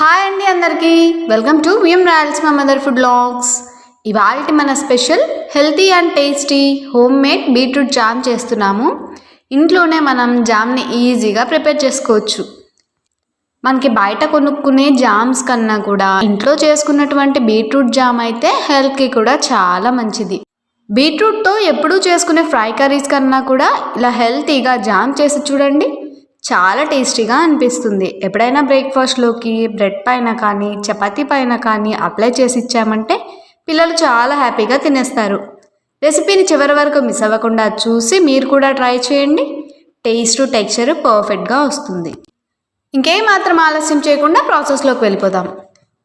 Hi అండి అందరికీ. Welcome to VM Royals మా మదర్ ఫుడ్ లాగ్స్ ఇవాళ మన special healthy and tasty homemade beetroot jam చేస్తున్నాము. ఇంట్లోనే మనం జామ్ని ఈజీగా ప్రిపేర్ చేసుకోవచ్చు. మనకి బయట కొనుక్కునే జామ్స్ కన్నా కూడా ఇంట్లో చేసుకున్నటువంటి బీట్రూట్ జామ్ అయితే హెల్త్కి కూడా చాలా మంచిది. బీట్రూట్తో ఎప్పుడూ చేసుకునే ఫ్రై కర్రీస్ కన్నా కూడా ఇలా హెల్తీగా జామ్ చేసి చూడండి. చాలా టేస్టీగా అనిపిస్తుంది. ఎప్పుడైనా బ్రేక్ఫాస్ట్లోకి బ్రెడ్ పైన కానీ చపాతీ పైన కానీ అప్లై చేసి ఇచ్చామంటే పిల్లలు చాలా హ్యాపీగా తినేస్తారు. రెసిపీని చివరి వరకు మిస్ అవ్వకుండా చూసి మీరు కూడా ట్రై చేయండి. టేస్ట్ టెక్స్చర్ పర్ఫెక్ట్గా వస్తుంది. ఇంకేం మాత్రం ఆలస్యం చేయకుండా ప్రాసెస్లోకి వెళ్ళిపోదాం.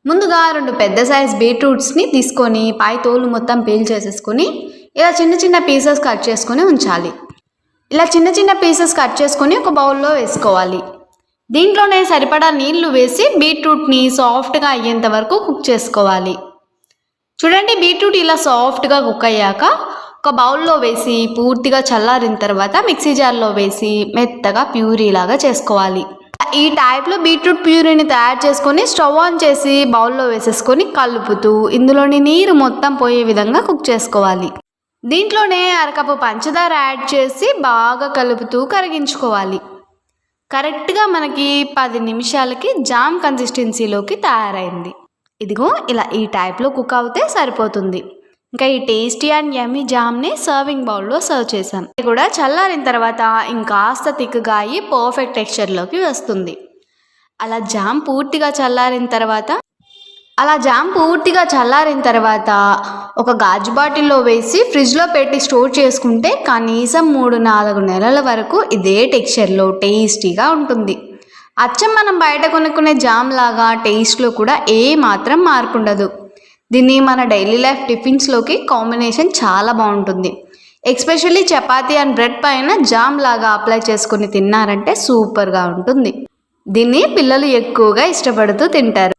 ముందుగా రెండు పెద్ద సైజ్ బీట్రూట్స్ని తీసుకొని పై తోలు మొత్తం పీల్ చేసేసుకొని ఇలా చిన్న చిన్న పీసెస్ కట్ చేసుకొని ఉంచాలి. ఇలా చిన్న చిన్న పీసెస్ కట్ చేసుకొని ఒక బౌల్లో వేసుకోవాలి. దీంట్లోనే సరిపడా నీళ్ళు వేసి బీట్రూట్ని సాఫ్ట్గా అయ్యేంత వరకు కుక్ చేసుకోవాలి. చూడండి బీట్రూట్ ఇలా సాఫ్ట్గా కుక్ అయ్యాక ఒక బౌల్లో వేసి పూర్తిగా చల్లారిన తర్వాత మిక్సీ జార్లో వేసి మెత్తగా ప్యూరీ లాగా చేసుకోవాలి. ఈ టైప్లో బీట్రూట్ ప్యూరీని తయారు చేసుకొని స్టవ్ ఆన్ చేసి బౌల్లో వేసేసుకొని కలుపుతూ ఇందులోని నీరు మొత్తం పోయే విధంగా కుక్ చేసుకోవాలి. దీంట్లోనే అరకప్పు పంచదార యాడ్ చేసి బాగా కలుపుతూ కరిగించుకోవాలి. కరెక్ట్గా మనకి పది నిమిషాలకి జామ్ కన్సిస్టెన్సీలోకి తయారైంది. ఇదిగో ఇలా ఈ టైప్లో కుక్ అవుతే సరిపోతుంది. ఇంకా ఈ టేస్టీ అండ్ యమ్మీ జామ్ని సర్వింగ్ బౌల్లో సర్వ్ చేశాను. ఇది కూడా చల్లారిన తర్వాత ఇంకాస్త తిక్కుగా అయ్యి పర్ఫెక్ట్ టెక్స్చర్లోకి వస్తుంది. అలా జామ్ పూర్తిగా చల్లారిన తర్వాత అలా జామ్ పూర్తిగా చల్లారిన తర్వాత ఒక గాజు బాటిల్లో వేసి ఫ్రిడ్జ్లో పెట్టి స్టోర్ చేసుకుంటే కనీసం మూడు నాలుగు నెలల వరకు ఇదే టెక్స్చర్లో టేస్టీగా ఉంటుంది. అచ్చం మనం బయట కొనుక్కునే జామ్ లాగా టేస్ట్లో కూడా ఏ మాత్రం మార్పు ఉండదు దీన్ని మన డైలీ లైఫ్ టిఫిన్స్లోకి కాంబినేషన్ చాలా బాగుంటుంది. ఎక్స్పెషల్లీ చపాతీ అండ్ బ్రెడ్ పైన జామ్ లాగా అప్లై చేసుకుని తిన్నారంటే సూపర్గా ఉంటుంది. దీన్ని పిల్లలు ఎక్కువగా ఇష్టపడుతూ తింటారు.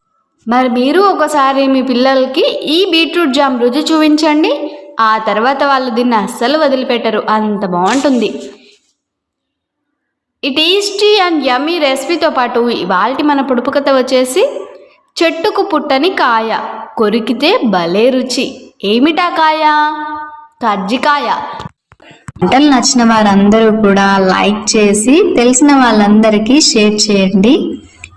మరి మీరు ఒకసారి మీ పిల్లలకి ఈ బీట్రూట్ జామ్ రుచి చూపించండి. ఆ తర్వాత వాళ్ళు దీన్ని అస్సలు వదిలిపెట్టరు. అంత బాగుంటుంది. ఈ టేస్టీ అండ్ యమ్మీ రెసిపీతో పాటు ఇవాళ మన పొడుపు కథ వచ్చేసి చెట్టుకు పుట్టని కాయ కొరికితే భలే రుచి. ఏమిటా కాయ? కజ్జికాయ. వంటలు నచ్చిన వారందరూ కూడా లైక్ చేసి తెలిసిన వాళ్ళందరికీ షేర్ చేయండి.